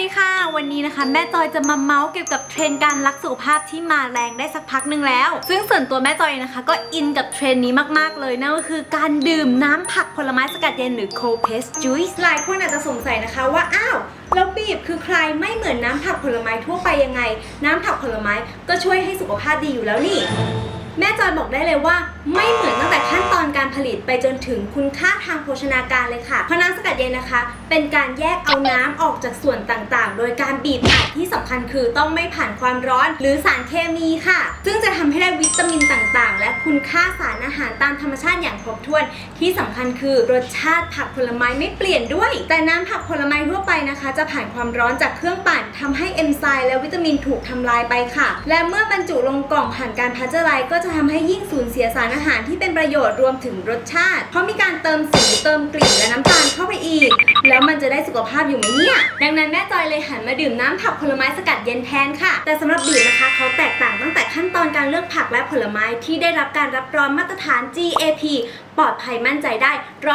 ดีค่ะ วันนี้นะคะ แม่จอยจะมาเมาส์เกี่ยวกับเทรนด์การรักสุขภาพที่มาแรงได้สักพักหนึ่งแล้ว ซึ่งส่วนตัวแม่จอยนะคะ ก็อินกับเทรนด์นี้มากๆเลยนั่นก็คือการดื่มน้ำผักผลไม้สกัดเย็นหรือ cold pressed juice หลายคนอาจจะสงสัยนะคะว่าอ้าวแล้วบีบคือใครไม่เหมือนน้ำผักผลไม้ทั่วไปยังไง น้ำผักผลไม้ก็ช่วยให้สุขภาพดีอยู่แล้วนี่ แม่จอยบอกได้เลยว่าไม่เหมือน ลิตไปจนถึงคุณค่าทางโภชนาการเลยค่ะ เพราะน้ำสกัดเย็นนะคะ เป็นการแยกเอาน้ำออกจากส่วนต่างๆ โดยการบีบอัดที่สำคัญคือต้องไม่ผ่านความร้อนหรือสารเคมีค่ะ ซึ่งจะทำให้ได้วิตามินต่างๆ และคุณค่าสารอาหารตามธรรมชาติอย่างครบถ้วน ที่สำคัญคือรสชาติผักผลไม้ไม่เปลี่ยนด้วย แต่น้ำผักผลไม้ทั่วไปนะคะ จะผ่านความร้อนจากเครื่องปั่นทำให้เอนไซม์และวิตามินถูกทำลายไปค่ะ และเมื่อบรรจุลงกล่องผ่านการพาสเจอร์ไลซ์ก็จะทำให้ยิ่งสูญเสียสารอาหารที่เป็นประโยชน์รวมถึงรสชาติ เพราะมีการเติมสีเติมกลิ่นและน้ำตาลเข้าไปอีก แล้วมันจะได้สุขภาพอยู่ไหมเนี่ย ดังนั้นแม่จอยเลยหันมาดื่มน้ำผักผลไม้สกัดเย็นแทนค่ะ แต่สำหรับบีนะคะเขาแตกต่างตั้งแต่ขั้นตอนการเลือกผักและผลไม้ที่ได้รับการรับรองมาตรฐาน GAP ปลอดภัยมั่นใจได้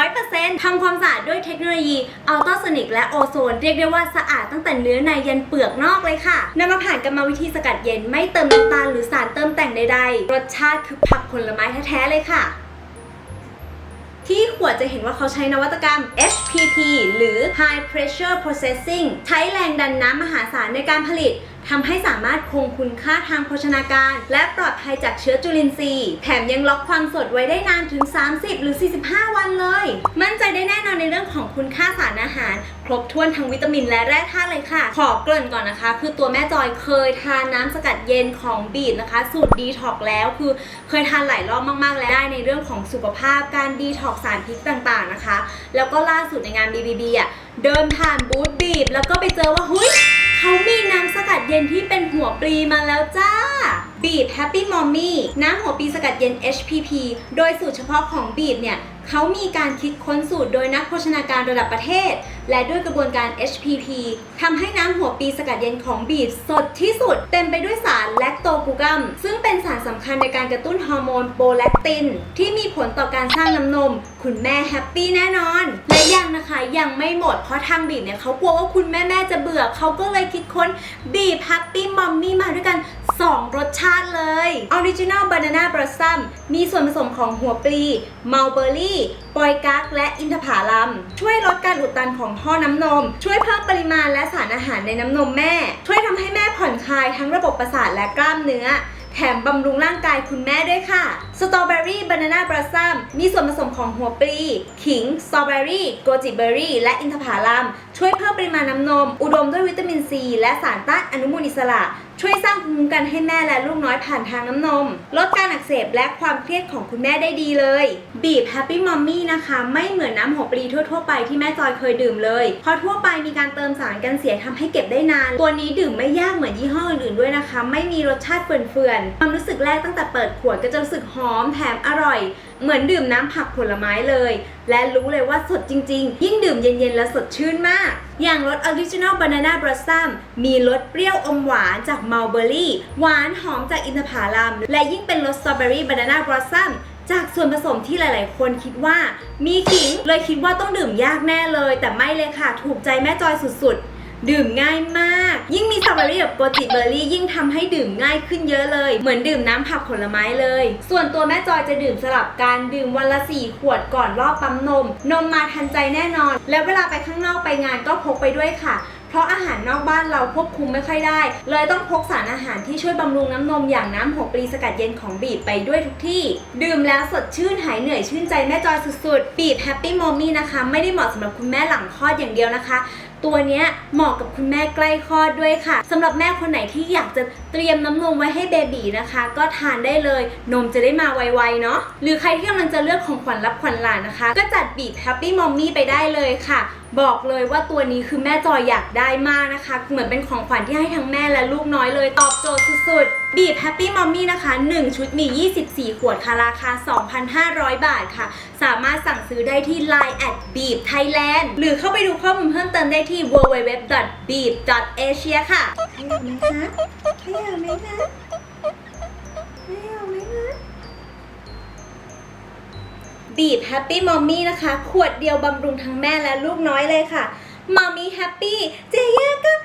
100%ทำความสะอาดด้วยเทคโนโลยีอัลตราโซนิกและโอโซน เรียกได้ว่าสะอาดตั้งแต่เนื้อในยันเปลือกนอกเลยค่ะนำมาผ่านกรรมวิธีสกัดเย็นไม่เติมน้ำตาลหรือสารเติมแต่งใดๆ รสชาติคือผักผลไม้แท้ๆเลยค่ะ ที่ขวดจะเห็นว่าเขาใช้นวัตกรรม HPP หรือ High Pressure Processing ใช้แรงดันน้ำมหาศาลในการผลิต ทำให้สามารถคงคุณค่าทางโภชนาการ และปลอดภัยจากเชื้อจุลินทรีย์ แถมยังล็อกความสดไว้ได้นานถึง 30 หรือ 45 วันเลย มั่นใจได้แน่นอนในเรื่องของคุณค่าสารอาหาร ครบถ้วนทั้งวิตามินและแร่ธาตุเลยค่ะ ขอเกริ่นก่อนนะคะ คือตัวแม่จอยเคยทานน้ำสกัดเย็นของบีดนะคะ สูตรดีท็อกแล้ว คือเคยทานหลายรอบมากๆแล้วได้ในเรื่องของสุขภาพการดีท็อกสารพิษต่างๆนะคะ แล้วก็ล่าสุดในงาน BBB อะเดินผ่านบูธบีดแล้วก็ไปเจอว่าเฮ้ย เขามีน้ำสกัดเย็นที่เป็นหัวปลีมาแล้วจ้า บีบ Happy Mommy น้ำหัวปลีสกัดเย็น HPP โดยสูตรเฉพาะของบีบเนี่ยเขามีการคิดค้นสูตรโดยนักโภชนาการระดับประเทศ และด้วยกระบวนการ HPP ทำให้น้ำหัวปลีสกัดเย็นของบีบสดที่สุด เต็มไปด้วยสารแลคโตกูกัม ซึ่งเป็นสารสำคัญในการกระตุ้นฮอร์โมนโปรแลคติน ที่มีผลต่อการสร้างน้ำนม คุณแม่แฮปปี้แน่นอน ยังนะคะยังไม่หมดเพราะทางบีบเนี่ยเขากลัวว่าคุณแม่แม่จะเบื่อเขาก็เลยคิดค้นบีบแฮปปี้มัมมี่มาด้วยกัน 2 รสชาติเลย Original Banana Blossom มีส่วนผสมของหัวปลี Mulberry ปอยกั๊กและอินทผลัม ช่วยลดการอุดตันของท่อน้ำนม ช่วยเพิ่มปริมาณและสารอาหารในน้ำนมแม่ ช่วยทำให้แม่ผ่อนคลายทั้งระบบประสาทและกล้ามเนื้อ แถมบำรุงร่างกายคุณแม่ด้วยค่ะ สตรอเบอรี่บานาน่าบลัซัมมีส่วนผสมของหัวปลี ขิง สตรอเบอรี่ โกจิเบอรี่ และอินทผลัม ช่วยเพิ่มปริมาณน้ำนม อุดมด้วยวิตามินซี และสารต้านอนุมูลอิสระช่วยสร้างภูมิคุ้มกันให้แม่และลูกน้อยผ่านทางน้ำนม ลดการอักเสบและความเครียดของคุณแม่ได้ดีเลย บีบ Happy Mommy นะคะ ไม่เหมือนน้ำหัวปลีทั่วๆไปที่แม่จอยเคยดื่มเลย เพราะทั่วไปมีการเติมสารกันเสียทำให้เก็บได้นาน ตัวนี้ดื่มไม่ยากเหมือนยี่ห้ออื่นๆด้วยนะคะ ไม่มีรสชาติเฟื่อนๆความรู้สึกแรกตั้งแต่เปิดขวดก็จะรู้สึกหอมแถมอร่อย เหมือนดื่มน้ำผักผลไม้เลย และรู้เลยว่าสดจริง ๆ ยิ่งดื่มเย็นๆ แล้วสดชื่นมาก อย่างรส Original Banana Blossom มีรสเปรี้ยวอมหวานจาก Mulberry หวานหอมจากอินทผลัม และยิ่งเป็นรส Strawberry Banana Blossom จากส่วนผสมที่หลาย ๆ คนคิดว่า มีขิงเลยคิดว่าต้องดื่มยากแน่เลย แต่ไม่เลยค่ะ ถูกใจแม่จอยสุด ๆ ดื่มง่ายมาก ยิ่งมีสตรอเบอรี่กับโกจิเบอร์รี่ยิ่งทำให้ดื่มง่ายขึ้นเยอะเลย เหมือนดื่มน้ำผักผลไม้เลย ส่วนตัวแม่จอยจะดื่มสลับกันดื่มวันละ 4 ขวดก่อนรอบปั๊มนม นมมาทันใจแน่นอน แล้วเวลาไปข้างนอกไปงานก็พกไปด้วยค่ะเพราะอาหารนอกบ้านเราควบคุมไม่ค่อยได้ เลยต้องพกสารอาหารที่ช่วยบำรุงน้ำนมอย่างน้ำหัวปลีสกัดเย็นของบีบไปด้วยทุกที่ ดื่มแล้วสดชื่นหายเหนื่อยชื่นใจแม่จอยสุดๆ บีบแฮปปี้มอมมี่นะคะ ไม่ได้เหมาะสำหรับคุณแม่หลังคลอดอย่างเดียวนะคะตัวเนี้ยเหมาะกับคุณแม่ใกล้คลอดด้วยค่ะสำหรับแม่คนไหนที่อยากจะเตรียมน้ำนมไว้ให้เบบีนะคะ ก็ทานได้เลยนมจะได้มาไวๆเนาะหรือใครที่กำลังจะเลือกของขวัญรับขวัญหลานนะคะ ก็จัดบีบแฮปปี้มอมมี่ไปได้เลยค่ะ บอกเลยว่าตัวนี้คือแม่จอยอยากได้มากนะคะ เหมือนเป็นของขวัญที่ให้ทั้งแม่และลูกน้อยเลยตอบโจทย์สุดๆ บีบแฮปปี้มอมมี่นะคะ 1 ชุดมี 24 ขวดค่ะราคา 2,500 บาทค่ะ สามารถสั่งซื้อได้ที่ Line at beep Thailand หรือเข้าไปดูข้อมูลเพิ่มเติมได้ที่ www.beep.asia ค่ะให้เอาไหมคะให้เอาไหมคะให้เอาไหมคะ บีบแฮปปี้มอมมี่นะคะ ขวดเดียวบำรุงทั้งแม่และลูกน้อยเลยค่ะมอมมี่แฮปปี้เจย่าก็แแฮปปี้ใช่